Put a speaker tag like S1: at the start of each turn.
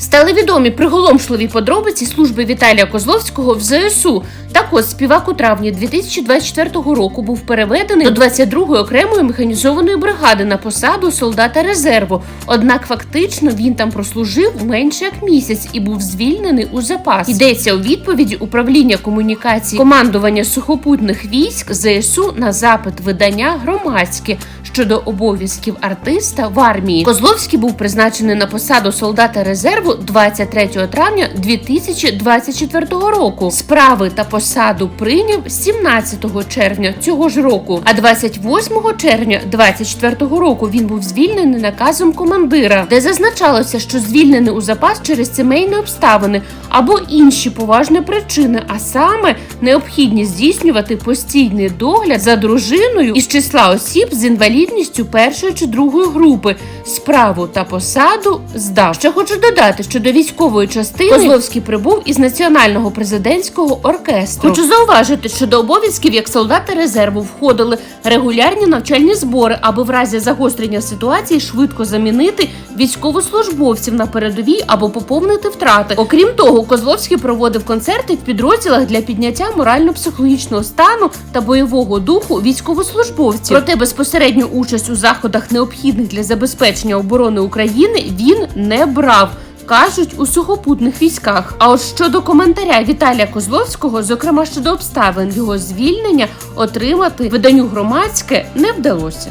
S1: Стали відомі приголомшливі подробиці служби Віталія Козловського в ЗСУ. Так от співак у травні 2024 року був переведений до 22-ї окремої механізованої бригади на посаду солдата резерву. Однак фактично він там прослужив менше як місяць і був звільнений у запас. Йдеться у відповіді управління комунікації командування сухопутних військ ЗСУ на запит видання громадське щодо обов'язків артиста в армії. Козловський був призначений на посаду солдата резерву 23 травня 2024 року. Справи та посаду прийняв 17 червня цього ж року. А 28 червня 2024 року він був звільнений наказом командира, де зазначалося, що звільнений у запас через сімейні обставини або інші поважні причини, а саме необхідність здійснювати постійний догляд за дружиною із числа осіб з інвалідністю першої чи другої групи. Справу та посаду здав. Ще хочу додати, що до військової частини Козловський прибув із національного президентського оркестру. Хочу зауважити, що до обов'язків як солдата резерву входили регулярні навчальні збори, аби в разі загострення ситуації швидко замінити військовослужбовців на передовій або поповнити втрати. Окрім того, Козловський проводив концерти в підрозділах для підняття морально-психологічного стану та бойового духу військовослужбовців. Проте безпосередню участь у заходах, необхідних для забезпечення оборони України, він не брав. Кажуть у сухопутних військах. А от щодо коментаря Віталія Козловського, зокрема щодо обставин його звільнення, отримати виданню громадське не вдалося.